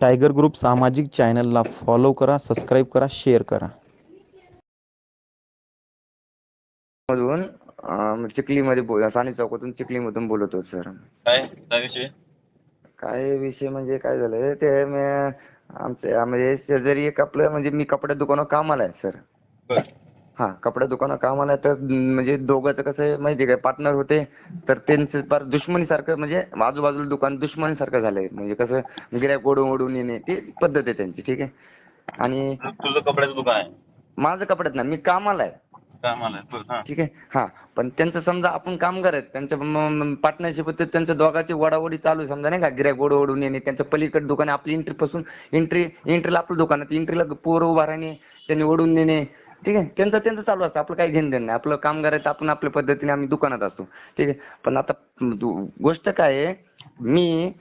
Tiger group सामाजिक चॅनलला follow करा सबस्क्राईब करा शेअर करा. मधून चिखलीमध्ये बोल साने चौकातून चिखलीमधून बोलत होतो सर. काय? काय विषय? काय विषय म्हणजे काय झालं ते मी आमच्या म्हणजे शेजारी एक आपलं म्हणजे मी कपड्या दुकानावर कामाला आहे सर. बर. हां कपड्या दुकानावर कामाला आहे तर म्हणजे दोघंचं कसं आहे माहिती आहे काय पार्टनर होते तर त्यांचं फार दुश्मनीसारखं म्हणजे आजूबाजूला दुकान दुश्मनीसारखं झालं आहे म्हणजे कसं गिऱ्हाईक ओढून ओढून येणे ती पद्धत आहे त्यांची ठीक आहे? आणि तुझं कपड्याचं दुकान आहे? माझं कपड्यात ना मी कामाला आहे. कामाला आहे बरं हां. ठीक आहे? हां पण त्यांचं समजा आपण कामगार आहेत त्यांचं पार्टनरशिप होते त्यांच्या दोघांची वडावडी चालू आहे समजा नाही का गिऱ्हाईक ओढ ओढून येणे त्यांचं पलीकडे दुकान आहे आपली एंट्रीपासून एंट्री एंट्रीला आपलं दुकान आहे एंट्रीला पोरं उभा राहणे त्यांनी ओढून नेणे ठीक आहे? त्यांचं त्यांचं चालू असतं. आपलं काही घेणं देणं नाही. आपलं कामगार आहे तर आपण आपल्या पद्धतीने आम्ही दुकानात असतो. ठीक आहे? पण आता दु- गोष्ट काय आहे? मी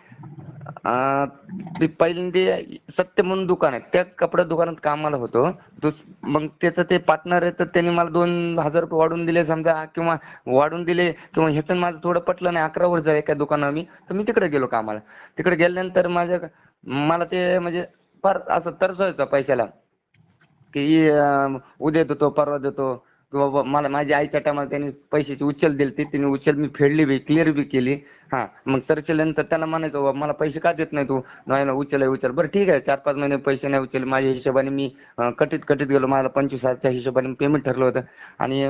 ते पहिल्यांदा सत्य म्हणून दुकान आहे. त्या कपडा दुकानात कामाला होतो. दुस मग त्याचं ते पार्टनर आहे तर त्यांनी मला दोन हजार रुपये वाढवून दिले समजा किंवा वाढवून दिले किंवा ह्याचं माझं थोडं पटलं नाही. अकरा वर्ष एका दुकानावर मी. तर मी तिकडे गेलो कामाला. तिकडे गेल्यानंतर माझ्या मला ते म्हणजे फार असं तरस व्हायचं पैशाला. की उद्या देतो परवा देतो. किंवा मला माझ्या आईच्या टायमाला त्यांनी पैशाची उचल दिली ती तिने उचल मी फेडली बी क्लिअर बी केली. हां मग तरचल्यानंतर त्याला म्हणायचं बाबा मला पैसे का देत नाही तू? नाही ना उचल आहे उचल. बरं ठीक आहे चार पाच महिने पैसे नाही उचल माझ्या हिशोबाने मी कटीत कटीत गेलो. मला पंचवीस हजारच्या हिशोबाने पेमेंट ठरलं होतं. आणि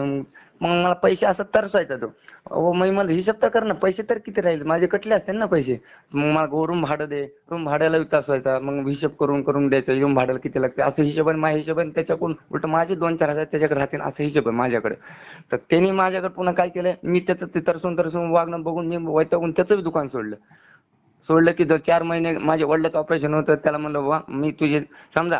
मग मला पैसे असं तरसायचा तो अहो मग मला हिशोब तर कर ना पैसे तर किती राहील? माझे कटले असतील ना पैसे. मग मला रूम भाडं दे. रूम भाड्याला विकास व्हायचा मग हिशोब करून करून द्यायचं रूम भाड्याला किती लागते? असं हिशोबाने माझ्या हिशोबाने त्याच्याकडून उलट माझे दोन चार हजार त्याच्याकडे राहतील असं हिशोब आहे माझ्याकडे. तर त्यांनी माझ्याकडे पुन्हा काय केलं? मी त्याचं ते तरसून तरसून वागणं बघून मी वैतागून त्याचंही दुकान सोडलं. सोडलं की जर चार महिने माझ्या वडिलाचं ऑपरेशन होतं त्याला म्हणलं वा मी तुझे समजा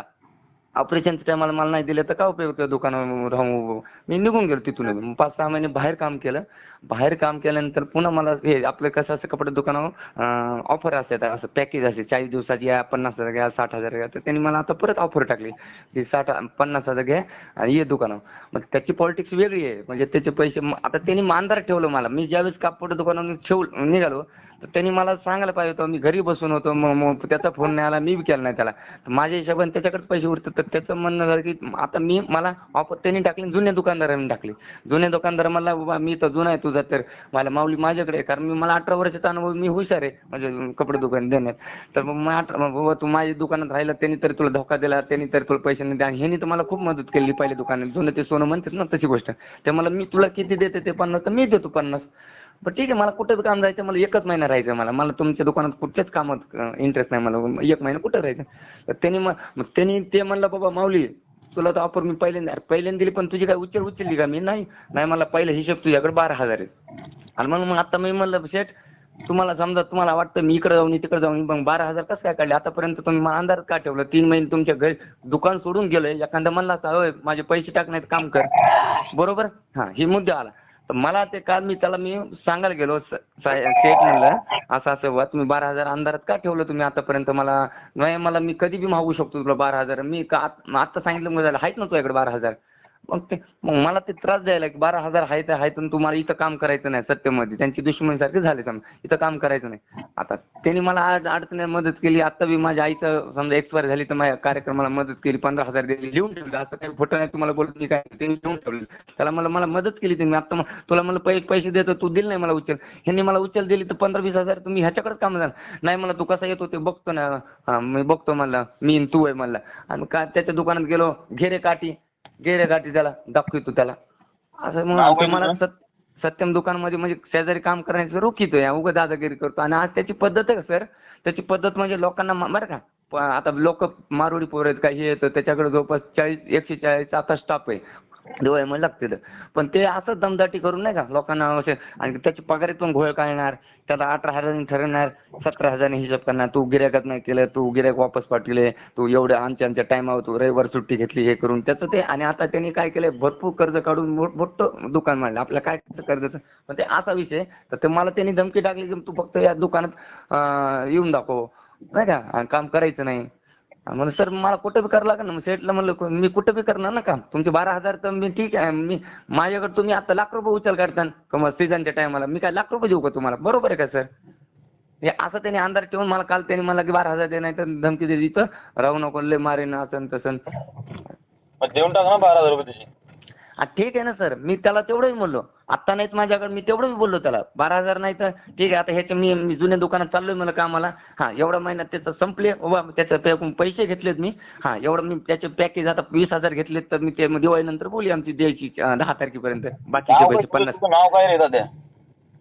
ऑपरेशनच्या टायमाला मला नाही दिलं तर काय उपयोग त्या दुकानावर राहून उभं? मी निघून गेलो तिथून. पाच सहा महिने बाहेर काम केलं. बाहेर काम केल्यानंतर पुन्हा मला हे आपलं कसं असं कपडे दुकानावर ऑफर असतात. असं पॅकेज असते चाळीस दिवसाची घ्या पन्नास हजार घ्या साठ हजार घ्या. तर त्यांनी मला आता परत ऑफर टाकली. की साठ पन्नास हजार घ्या आणि ये दुकानावर. मग त्याची पॉलिटिक्स वेगळी आहे. म्हणजे त्याचे पैसे आता त्यांनी मानदार ठेवलं मला. मी ज्यावेळेस कापड दुकानावर ठेव निघालो तर त्यांनी मला सांगायला पाहिजे होतं मी घरी बसून होतो मग मग त्याचा फोन नाही आला मी बी केला नाही त्याला. माझ्या हिशोबाने त्याच्याकडे पैसे उरतात तर त्याचं म्हणणं झालं की आता मी मला ऑफर त्यांनी टाकली जुन्या दुकानदारांनी टाकली. जुन्या दुकानदार मला बाबा मी तर जुना आहे तुझा तर मला माऊली माझ्याकडे आहे. कारण मी मला अठरा वर्षाचा अनुभव मी हुशार आहे म्हणजे कपडे दुकान देण्यात. तर मग मग अठरा बाबा तू माझ्या दुकानात राहिलं त्यांनी तरी तुला धोका दिला त्यांनी तरी तुला पैसे नाही द्या आणि ह्यांनी तर मला खूप मदत केली पहिले दुकानात. जुनं ते सोनं म्हणतात ना तशी गोष्ट. ते मला मी तुला किती देते ते पन्नास तर मी देतो पन्नास. पण ठीक आहे मला कुठंच काम जायचं मला एकच महिना राहायचं मला. मला तुमच्या दुकानात कुठल्याच कामात इंटरेस्ट नाही. मला एक महिना कुठं राहायचं? तर त्यांनी मग त्यांनी ते म्हणलं बाबा माऊली तुला तर ऑफर मी पहिल्यांदा पहिल्यांदा दिली पण तुझी काय उचल उचलली का? मी नाही नाही मला पहिला हिशोब तुझ्याकडे बारा हजार आहे आणि मग मग आता मी म्हणलं शेठ तुम्हाला समजा तुम्हाला वाटतं मी इकडे जाऊन तिकडे जाऊन मग बारा हजार कसं काय काढले? आतापर्यंत तुम्ही मला अंधारात का ठेवलं? तीन महिने तुमच्या घरी दुकान सोडून गेलोय एखादा म्हणला असता होय माझे पैसे टाकण्यात काम कर. बरोबर? हां हे मुद्दा आला. तर मला ते काल मी त्याला मी सांगायला गेलो स- साहेब शेठ म्हणलं असं असं बुवा तुम्ही बारा हजार अंधारात का ठेवलं तुम्ही आतापर्यंत? मला नाही मला मी कधी बी मागू शकतो तुला बारा हजार. मी का आत- आत्ता सांगितलं मग झालं आहेत ना तुझ्याकडे बारा हजार? मग ते मग मला ते त्रास द्यायला की बारा हजार आहे तर आहे पण तुम्हाला इथं काम करायचं नाही सत्यमध्ये त्यांची दुश्मनीसारखे झाले समजा. इथं काम करायचं नाही. आता त्यांनी मला आज अडचणीत मदत केली. आता बी माझ्या आईचं समजा एक्सपायर झाली तर माझ्या कार्यक्रमाला मदत केली. पंधरा हजार दिली. लिहून ठेवलं. असं काही फोटो नाही. तुम्हाला बोलत मी काय त्यांनी लिहून ठेवलं. त्याला मला मला मदत केली त्यांनी. आता मग तुला मला पै पैसे देतो. तू दिल नाही मला उचल. ह्यांनी मला उचल दिली तर पंधरा वीस हजार तुम्ही ह्याच्याकडेच काम झालं. नाही मला तू कसा येतो ते बघतो ना. मी बघतो म्हणलं. मी तू आहे म्हणलं. आणि का त्याच्या दुकानात गेलो. घेरे काठी. गेरे गाठी त्याला दाखवितो त्याला. असं नाव मग काय मला तुझं? सत सत्यम दुकानमध्ये म्हणजे शेजारी काम करायचं रोखितो या उगा दादागिरी करतो. आणि आज त्याची पद्धत आहे सर? त्याची पद्धत म्हणजे लोकांना म- बरं का प- आता लोक मारोडी पोर आहेत काही येतं त्याच्याकडे जवळपास चाळीस एकशे चाळीस आता स्टाफ आहे. डोळे मग पण ते असं दमदाटी करून नाही का लोकांना असे आणि त्याची पगारीतून घोळ काढणार त्याला अठरा हजारांनी ठरवणार सतरा हजारांनी हिशोब करणार तू गिरायकात नाही केलं तू गिरायक वापस पाठवले तू एवढ्या आमच्या आमच्या टायमावर तू रविवार सुट्टी घेतली हे करून. त्याचं ते आणि आता त्यांनी काय केलं भरपूर कर्ज काढून मोठं दुकान मांडलं. आपल्या काय कर्जाचं पण ते असा विषय तर ते मला त्यांनी धमकी टाकली की तू फक्त या दुकानात येऊन दाखव. नाही का? आणि काम करायचं नाही. म्हणून सर मला कुठं बी करावं लागेल ना? मग सेटला म्हणलं मी कुठं बी करणार ना काम? तुमचे बारा हजार तर मी ठीक आहे मी माझ्याकडं तुम्ही आता लाख रुपये उचल काढता का मग सीझनच्या टायमाला. मी काय लाख रुपये देऊ का तुम्हाला? बरोबर आहे का सर? हे असं त्यांनी अंधार ठेवून मला काल त्यांनी मला की बारा हजार दे नाही तर धमकी दिली तर राहू नको लय मारेन असं तसं देऊन टाका ना बारा हजार रुपये तशी ठीक आहे ना सर. मी त्याला तेवढंही बोललो. आत्ता नाहीत माझ्याकडे मी तेवढंच बोललो त्याला. बारा हजार नाही तर ठीक आहे आता ह्याच्या मी मी जुन्या दुकानात चाललोय मला कामाला. हां एवढ्या महिन्यात त्याचं संपले. वा त्याचं पैसे घेतलेत मी. हां एवढं मी त्याचे पॅकेज आता वीस हजार घेतलेत तर मी ते दिवाळीनंतर बोली आमची द्यायची दहा तारखेपर्यंत. बाकीचे पैसे पन्नास. नाव काय रे दादा?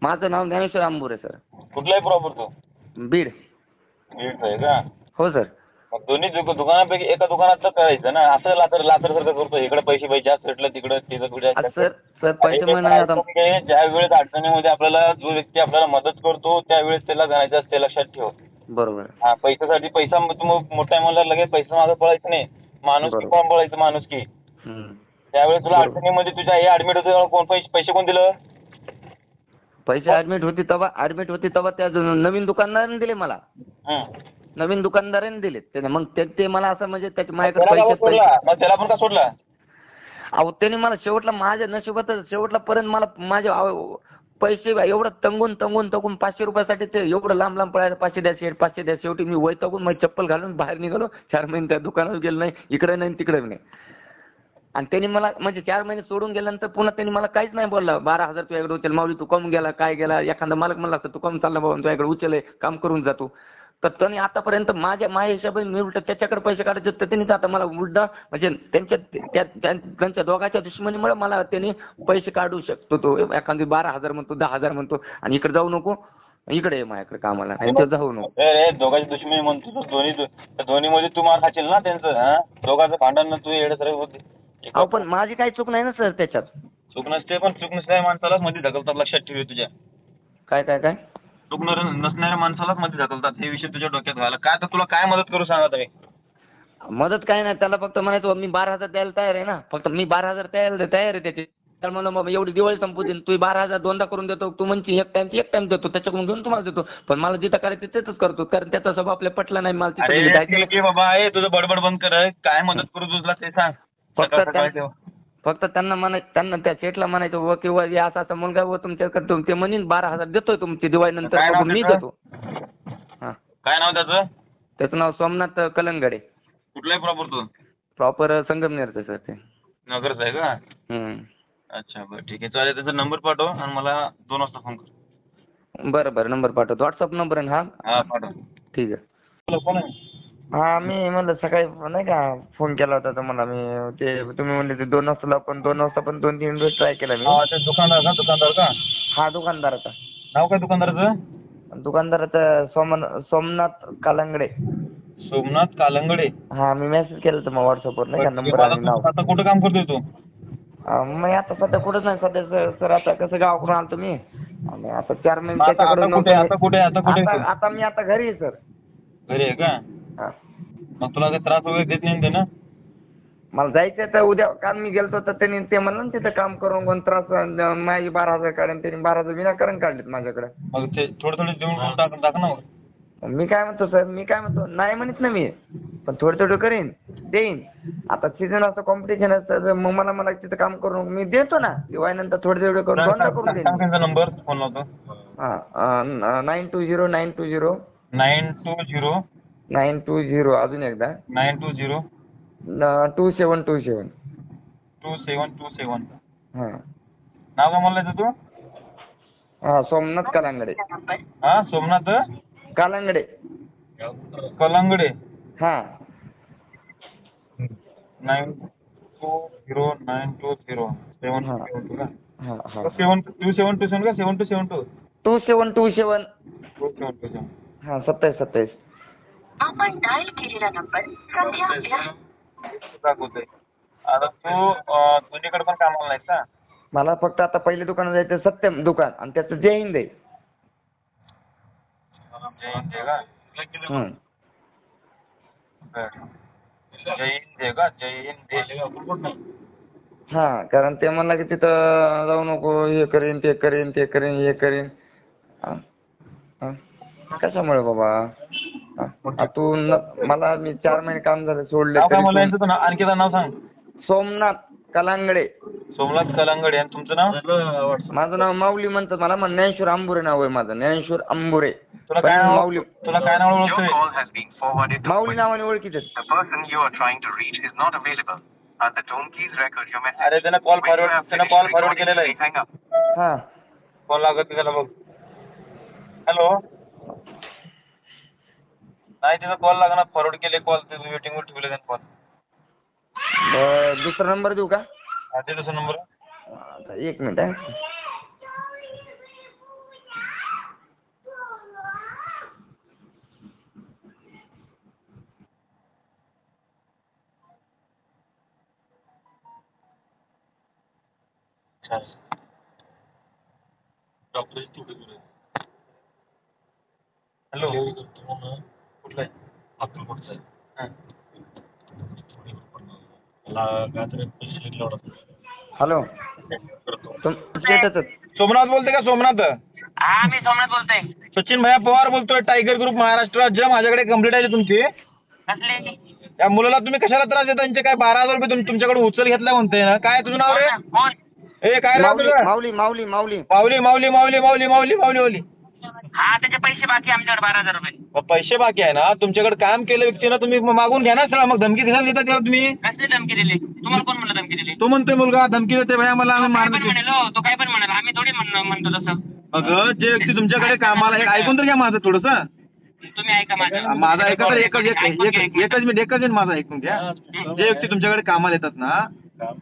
माझं नाव ज्ञानेश्वर आंबुरे सर. कुठलाही प्रॉपर तू. बीड. बीडचं आहे का? हो सर. मग दोन्ही दुक- दुकानापैकी एका दुकानातलं करायचं ना. असं लातर लातर सारखं करतो. इकडे पैसे पैसे जास्त भेटलं तिकडे तिथं कुठे आज सर सर पैसे म्हणा आता ज्या वेळेस अडचणीमध्ये आपल्याला जो व्यक्ती आपल्याला मदत करतो त्यावेळेस त्याला गणायचं असते लक्षात ठेव. बरोबर. हा पैशासाठी पैसा म- तू मग मोठा आहे म्हणल्यावर लगेच पैसा मागं पळायचं नाही. माणूस की. कोण पळायचं माणूस की. त्यावेळेस तुला. अडचणीमध्ये तुझ्या हे ऍडमिट होते कोण पैसे पैसे कोण दिलं? पैसे ऍडमिट होती तेव्हा ऍडमिट होती तेव्हा त्या नवीन दुकानदाराने दिले मला. नवीन दुकानदाराने दिले त्याने. मग ते ते मला असं म्हणजे त्याचे त्याला माझ्याकडे का पैसे सोडला. पैसे. मग त्याला पण का सोडला? अहो त्याने मला शेवटला माझ्या नशिबातच शेवटला पर्यंत मला माझे अहो, पैसे एवढं तंगून तंगून तंगून पाचशे रुपयासाठी ते एवढं लांब लांब पळायला पाचशे द्या शेठ पाचशे द्या शेवटी मी वैतागून मग चप्पल घालून बाहेर निघालो. चार महिने त्या दुकानात गेलो नाही इकडे नाही तिकडे नाही. आणि त्यांनी मला म्हणजे चार महिने सोडून गेल्यानंतर पुन्हा त्यांनी मला काहीच नाही बोललं. बारा हजार तुझ्याकडे उचल. माऊली तू कम गेला काय गेला? एखादा मालक म्हणला असता तू कम चालला बाबा तुझ्याकडे उचल आहे, काम करून जातो तर त्यांनी आतापर्यंत माझ्या माझ्या हिशोबाने मी उलट त्याच्याकडे पैसे काढायचे तर त्यांनी आता मला उलट म्हणजे त्यांच्या त्या त्या- त्यांच्या दोघांच्या दुश्मनीमुळे मला त्यांनी पैसे काढू शकतो तो. एखादी बारा हजार म्हणतो दहा हजार म्हणतो आणि इकडे जाऊ नको इकडे ये माझ्याकडे कामाला आणि जाऊ नको. अरे दोघांची दुश्मनी म्हणतो दोन्ही त्या दोन्हीमध्ये तू मार खाशील ना त्यांचं दोघांचं भांडण तू सर होते. अहो पण माझी काही चूक नाही ना सर त्याच्यात. चूक नसते पण चूक नसणाऱ्या माणसालाच मध्ये ढकलतात लक्षात ठेव तुझ्या. काय काय काय? नसणाऱ्या माणसालाच मध्ये ढकलतात हे विषय तुझ्या डोक्यात घाला काय तर तुला काय मदत करू सांगा तुम्ही मदत काय नाही. त्याला फक्त म्हणायचं मी बारा हजार द्यायला तयार आहे ना. फक्त मी बारा हजार तयार तयार आहे त्याचे. तर म्हणलं मग एवढी दिवाळी संपू दे तू बारा हजार दोनदा करून देतो. तू म्हणची एक टाइम एक टाइम देतो. त्याच्याकडून घेऊन तुम्हाला देतो. पण मला जिथं करायचं तिथंच करतो. कारण त्याचा स्वभाव आपल्या पटला नाही मला अरे म्हणजे ठीक आहे बाबा. ए तुझं बडबड बंद कर. काय मदत करू तुला ते सांग. फक्त सकाळ सकाळी त्या- तेव्हा. फक्त त्यांना म्हणाय त्यांना त्या शेठला म्हणायचं व किंवा हे असा असा मुलगा व तुमच्याकडे तुम- ते म्हणीन बारा हजार देतोय तुमची दिवाळी नंतर नाव मी त्याचं? देतो. हां. काय नाव त्याचं? त्याचं नाव सोमनाथ कलंगडे. कुठलाही प्रॉपर तू? प्रॉपर संगमनेरचं सर ते. नगरचा आहे का? हम्म. अच्छा बरं ठीक आहे. चालेल त्याचा नंबर पाठव आणि मला दोन वाजता फोन कर. बरं बरं नंबर पाठवतो व्हॉट्सअप नंबर आहे ना हा? हा पाठव. ठीक आहे. बोला, कोण आहे? हा मी म्हणलं सकाळी नाही का फोन केला होता तुम्हाला मी ते तुम्ही म्हणले ते दोन वाजता पण दोन वाजता पण दोन तीन वेळेस ट्राय केला मी. हा ते दुकानदार का दुकानदार का? हा दुकानदाराचा. नाव काय दुकानदाराचं? दुकानदाराचा सोमन सोमनाथ कालंगडे. सोमनाथ कालंगडे. हा मी मेसेज केला होता मग व्हॉट्सअपवर नाही का बरं, नंबर मला आणि नाव. आता कुठं काम करतोय तू? हा, मी आता सध्या कुठंच नाही सध्या सर सर आता कसं गावाकडून आलतो मी आणि आता चार महिने आता कुठे आता कुठे आता कुठे आता आता मी आता घरी आहे सर. घरी आहे का? हा. मग तुला काही त्रास वगैरे देत नाही ना मला जायचं तर उद्या काल मी गेलतो तर त्यांनी ते म्हणलं ना तिथं काम करून कोण त्रास अं, माझी बारा हजार काढून त्यांनी बारा हजार विनाकारण काढलेत माझ्याकडे. मग ते थोडे थोडे देऊन टाक टाक ना मग. मी काय म्हणतो सर मी काय म्हणतो नाही म्हणत ना मी पण थोडं थोडं करीन देईन. आता सीझन असं कॉम्पिटिशन असतं तर मग मला मला तिथं काम करून मी देतो ना दिवाळीनंतर थोडे थोडे करून दोनदा करून सांग- देईन. त्यांचा नंबर फोन लावतो हां nine two zero nine two zero nine two zero nine two zero अजून एकदा. Nine two zero. Two seven two seven. Two seven two seven. हां. नाव काय म्हणलं तू? हां सोमनाथ कालांगडे. हा सोमनाथ? कालांगडे. कलंगडे. हां. Nine two zero nine two zero. Seven हा. सेवन टू का? हां हां. सेवन टू सेवन टू सेवन का? Seven two seven two? Two seven two seven. Two seven two seven. हां सत्तावीस सत्तावीस. आपण डायल केलेला नंबर सध्या दाखवतोय. आता तू पण कामाला नाहीस का मला फक्त आता पहिले दुकानात जायचं सत्यम दुकान आणि त्याचं जय हिंद आहे. जय हिंद आहे का? हं. बरं. जय हिंद आहे का? जय हिंद हां कारण ते म्हणलं की तिथं जाऊ नको हे करीन ते करीन ते करीन हे करीन. हां हां. कशामुळे बाबा? हां. आ, तू न मला मी चार महिने काम झालं सोडले नाव काय यांचं तू ना- आणखी एकदा नाव सांग. सोमनाथ कलांगडे. सोमनाथ कलंगडे. आणि तुमचं नाव? माझं नाव माऊली म्हणतात मला मग ज्ञानेश्वर अंबुरे नाव आहे माझं. ज्ञानेश्वर अंबुरे. तुला पण काय नाव माऊली तुला काय नाव Your ओळखतोय? call has been forwarded to माऊली नावाने ओळखीत The person you are trying to reach is not available. At the tone, please record your message. अरे त्यानं call When you forward have त्यानं finished कॉल फॉरवर्ड recording, केलेला आहे. please hang up. हा. Call लागत नाही त्याला बघ. हॅलो नाही तिचा कॉल लागणार. फॉरवर्ड केले कॉल ते वेटिंगवर ठेवले त्यानं कॉल बर, दुसरा नंबर देऊ का? हा ते दुसरा नंबर आता एक मिनिट आहे. हॅलो कुठला आहे? अक्कलकोटचा आहे? हा. मला काय तरी पैसे लिहिले आवडत हॅलो. करतो. तुम स्टेटसच सोमनाथ बोलते का सोमनाथ? हा मी सोमनाथ बोलतोय. सचिन भैया पवार बोलतोय टायगर ग्रुप महाराष्ट्र राज्य माझ्याकडे कंप्लीट आहे तुमची. कसले? या मुलाला तुम्ही कशाला त्रास देता? त्यांचे काय बारा हजार रुपये तुम- तुमच्याकडे उचल घेतला म्हणते ना? काय तुझं नाव रे? कोण? ए काय नाव माऊली तुझं? माऊली माऊली माऊली. माऊली माऊली माऊली माऊली माऊली माऊली माऊली. हा त्याचे पैसे बाकी आहे आमच्याकडे बारा हजार रुपये. मग पैसे बाकी आहे ना? तुमच्याकडे काम केलं व्यक्तीनं तुम्ही मग मागून घ्या ना सर मग धमकी कशाला देता तेव्हा तुम्ही? कसली धमकी दिली? तुम्हाला कोण म्हणलं धमकी दिली? तो म्हणतोय मुलगा धमकी देते भैया मला आम्ही काय पण मारणार म्हणेल हो, तो काय पण म्हणाल. आम्ही थोडी म्हण- म्हणतो तसं. अगं जे व्यक्ती तुमच्याकडे कामाला हे ऐकून तर घ्या माझं थोडंसं. तुम्ही ऐका माझं. माझा ऐका तर एकच एक- ऐकून एक- घ्या, एकच मिनिट एकच मिनिट माझं ऐकून घ्या. जे व्यक्ती तुमच्याकडे कामाला येतात ना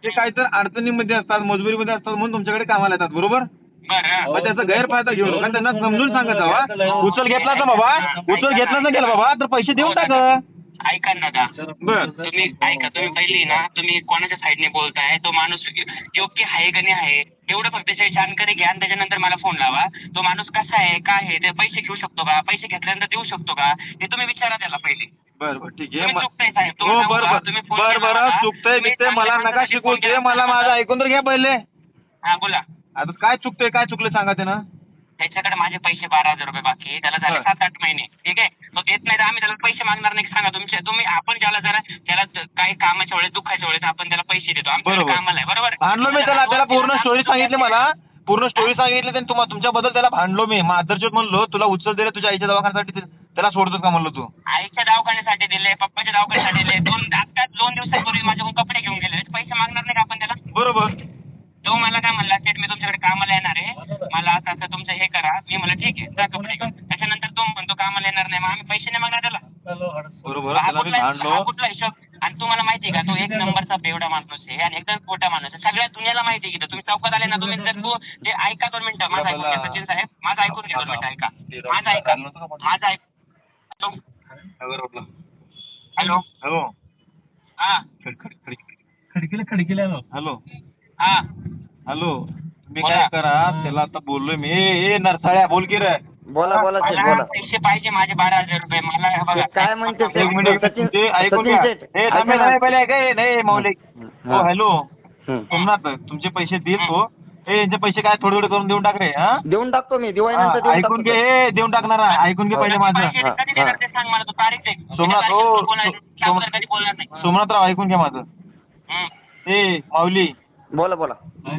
ते काही तर अडचणीमध्ये असतात मजुरीमध्ये असतात म्हणून तुमच्याकडे कामाला येतात बरोबर? बरं मग त्याचा गैरफायदा घेऊ नका त्यांना समजून सांगत जावा. उचल घेतला ना बाबा उचल घेतला ना गेला बाबा तर पैसे देऊन टाक. ऐका ना का बर. तुम्ही ऐका तुम्ही पहिली ना तुम्ही कोणाच्या साईडने बोलताय? तो माणूस योग्य आहे का नाही आहे? एवढं फक्त जानकारी घ्या आणि त्याच्यानंतर मला फोन लावा. तो माणूस कसा आहे काय आहे ते पैसे घेऊ शकतो का? पैसे घेतल्यानंतर देऊ शकतो का? हे तुम्ही विचारा त्याला पहिले. बर बर ठीक आहे. तुम्ही मग- चुकताय साहेब. हो तुम्हाला बर सांगू का? बर. तुम्ही फोन बर केला बर मला, चुकतंय तुम्ही बिकतंय मला चांगल्या नका माणसासाठी शिकवू फोन ते. केला. मला माझं ऐकून तर घ्या पहिले. हा बोला. आता काय चुकतंय काय चुकलं सांगा ते ना त्याच्याकडे माझे पैसे बारा हजार रुपये बाकी आहे. त्याला झाले. सात आठ महिने. ठीक आहे? तो देत नाही तर आम्ही त्याला पैसे मागणार नाही. सांगा तुमचे तुम्ही आपण ज्याला जरा त्याला काही कामाच्या वेळेस दुःखाच्या वेळेस आपण त्याला पैसे देतो. आमच्याकडे बरोबर. कामाला आहे. बरोबर? भांडलो मी त्याला. त्याला पूर्ण स्टोरी सांगितली मला. पूर्ण स्टोरी सांगितली त्यांनी तुम्हा तुमच्याबद्दल त्याला भांडलो मी. माधरचोट म्हणलो तुला उचल दिले तुझ्या आईच्या दवाखान्यासाठी ते- त्याला सोडतोस का? म्हणलो तू. आईच्या दवाखान्यासाठी दिले पप्पाच्या दवाखान्यासाठी दिले. दोन दोन दिवसापूर्वी माझ्याकडून कपडे घेऊन गेले. पैसे मागणार नाही का आपण त्याला बरोबर तो मला काय म्हणला सेठ मी तुमच्याकडे कामाला येणार आहे. मला असं असं तुमचं हे करा. मी म्हणलं ठीक आहे जा कपडे घेऊन त्याच्यानंतर तो म्हणतो कामाला येणार नाही. मग आम्ही पैसे नाही मागणार त्याला. बरोबर हा त्याला मी कुठला हा भांडलो. कुठला हिशोब? आणि तुम्हाला माहिती आहे का तो एक नंबरचा बेवडा माणूस आहे आणि एकदम खोटा माणूस आहे. सगळ्या दुनियाला माहिती आहे की तो. तुम्ही चौकात आले ना तुम्ही जर तो ते ऐका दोन मिनिटं. माझं ऐकून घ्या सचिन साहेब. माझं ऐकून घ्या दोन मिनिटं ऐका. माझं ऐका. माझं ऐक हॅलो. हॅलो. हॅलो. हा. खडकीला खडकीला आलो. हॅलो हा. हॅलो. तुम्ही. काय करा त्याला आता बोललोय मी. ए ए, नरसाळ्या बोल की रे. बोला बोला शेठ मला बोला. पैसे पाहिजे माझे बारा हजार रुपये. मला हे बघा. ते काय म्हणते? एक मिनिट सचिन ते ऐकून सचिन घ्या. शेठ, ए ऐका थांबे ना. नाही पहिले ऐका. ए, नाही मौलिक. हा. हो हॅलो. हं. सोमनाथ तुमचे पैसे देईल तो. ए यांचे पैसे काय थोडे थोडे करून देऊन टाक रे हा? देऊन टाकतो मी. दिवाळीनंतर हा, देऊन ऐकून घे. टाकतो ए देऊन टाकणार आहे. ऐकून घे पहिले माझं. पैसे कधी देणार. ते सांग मला. तू तारीख दे. सोमनाथ, त्या हो, तारखेला बोलणार नाही. सो- त्या अगोदर कधी बोलणार नाही. सोमनाथराव ऐकून घ्या माझं. हं. ए माऊली. बोला बोला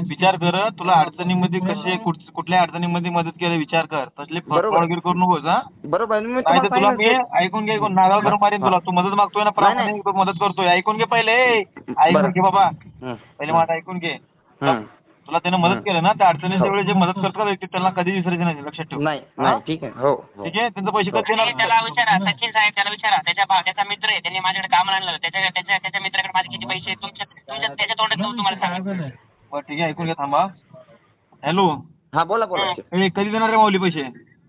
विचार कर तुला अडचणीमध्ये कसे कुठ- कुठल्या अडचणीमध्ये मदत केली विचार कर तसले. फळगीर करू नकोस हा बरोबर आहे. मी नाही तर तुला मी सांगितलं ऐकून घे कोण नागाव करून मारेन तुला तू मदत मागतोय ना नाही, प्रामाणिक मदत करतोय ऐकून घे पहिले ऐकून बरं. घे बाबा हं. पहिले माझं ऐकून घे हं. तुला त्यानं मदत हं. केलं ना त्या अडचणीच्या हो. वेळी जे मदत करतात व्यक्ती त्यांना कधी विसरायचे नाही लक्षात ठेव. नाही हा? नाही ठीक आहे. हो हो. ठीक आहे? त्यांचे पैसे कधी आणि त्याला देणार विचारा सचिन साहेब त्याला विचारा. त्याच्या भा- त्याचा मित्र आहे त्यांनी माझ्याकडे कामाला आणलं त्याच्या त्याच्या त्याच्या मित्राकडे माझे किती पैसे आहेत? तुमच्या तुमच्या त्याच्या तोंडात जाऊन तुम्हाला सांगितलं बरं ठीक आहे. ऐकून घ्या थांबा. हॅलो. हा बोला बोला. शेठ. ए कधी देणार रे माऊली पैसे?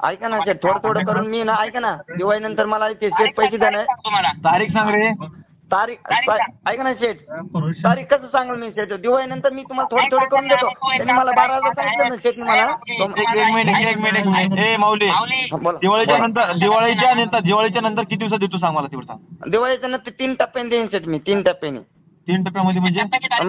ऐका ना शेठ थोडं थोडं करून मी ना ऐका ना. दिवाळीनंतर मला ते शेठ पैसे देणार तुम्हाला. तारीख सांग रे. तारीख ऐका ना शेठ. तारीख कसं सांगेल मी शेठ? दिवाळीनंतर मी तुम्हाला थोडं थोडं करून देतो. त्यांनी मला बारा हजार सांगितलं ना शेठने मला. एक एक मिनिट एक मिनिट एक मिनिट. ए माऊली. दिवाळीच्या नंतर दिवाळीच्या नंतर दिवाळीच्या नंतर किती दिवसात देतो सांग मला तेवढं सांग. दिवाळीच्या नंतर तीन टप्प्याने देईन शेठ मी. तीन टप्प्याने. तीन टप्प्यामध्ये म्हणजे?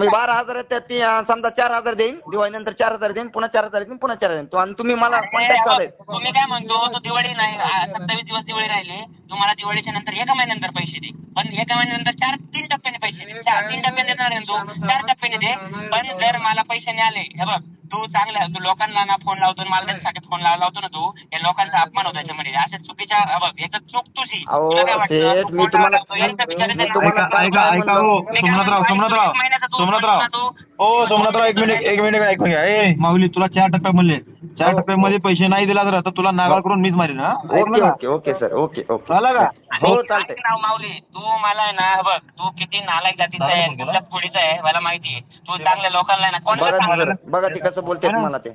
बारा हजार आहेत, त्यात ती अं, समजा चार हजार देईन दिवाळीनंतर चार हजार देईन पुन्हा चार हजार देईन पुन्हा चार हजार देईन. तो- आणि तुम्ही मला कॉन्टॅक्ट तुम्ही काय म्हणतो तो दिवाळी नाही आ, सत्तावीस दिवस दिवाळी राहिले तुम्हाला दिवाळीच्या नंतर एका महिन्यानंतर पैसे दे. पण एका महिन्यानंतर चार तीन टप्प्याने पैसे दे. चार तीन टप्प्याने देणार आहे ना तू चार टप्प्याने दे. पण जर मला पैसे नाही आले हे बघ तू चांगला तू लोकांना ना फोन लावतो मला त्याच्यासाठी फोन लावतो ना तू या लोकांचा अपमान होतो याच्यामध्ये अशा चुकीच्या हे बघ याच्यात चूक तुझी. अहो, तुला काय वाटतं? शेठ, तू मी फोन तुम्हाला- लावतो, यांचं बिचारे मी ते तुम्हाला नाव- ऐका ऐका ऐका हो सोमनाथराव सोमनाथराव सोमनाथराव. ओ सोमनाथराव एक मिनिट एक मिनिट ऐकून घ्या. ए माऊली तुला चार टप्प्या म्हणले. चार टप्प्यामध्ये पैसे नाही दिला तर आता तुला नागाळ करून मीच मारेन हा? Okay? Okay okay sir. Okay okay. झालं का? हो चालतंय. माऊली? तू मला आहे ना बघ तू किती नालायक जातीचा आहे कुठल्या पुढीचा आहे मला माहिती आहे. तू चांगल्या लोकांना आहे ना कोणाला बघा सांगणार? सर बघा ते कसं बोलते मला ते.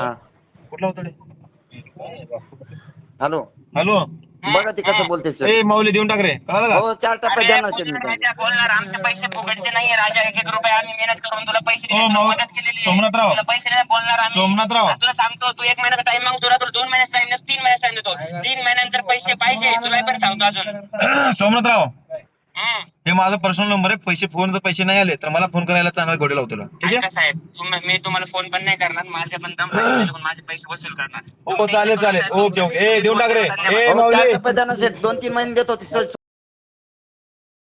हा कुठला होता रे? हॅलो. हॅलो. बघा ते कसं बोलते सर ए माऊली देऊन टाक रे कळलं का हो चार टप्प्यात अरे, देणार सर मी बोलणार, तुम्हाला. राजा, बोलणार आमचे पैसे फुकटचे नाहीये राजा एक एक रुपये आम्ही मेहनत करून तुला पैसे दिले, हो, तुला माऊ- मदत केलेली आहे. सोमनाथराव. तुला पैसे नाही बोलणार आम्ही सोमनाथराव. आता तुला सांगतो तू एक महिन्याचा टाइम मागतो तुला तुला दोन महिन्याचा टाइम तीन महिन्याचा टाइम देतो तीन महिन्यानंतर पैसे पाहिजे तुला पण सांगतो अजून सोमनाथराव. हे माझा पर्सनल नंबर आहे. पैसे फोन जर पैसे नाही आले तर मला फोन करायला चांगला घोडे लावतो तुला ठीक ऐका आहे साहेब तुम्ही मी तुम्हाला फोन पण नाही करणार. माझे पण दम पण माझे पैसे वसूल करणार. हो चालेल चालेल. Okay okay. ए देऊन टाक रे. ए चार माऊली. टप्प्यात देणार सर दोन तीन महिने देतो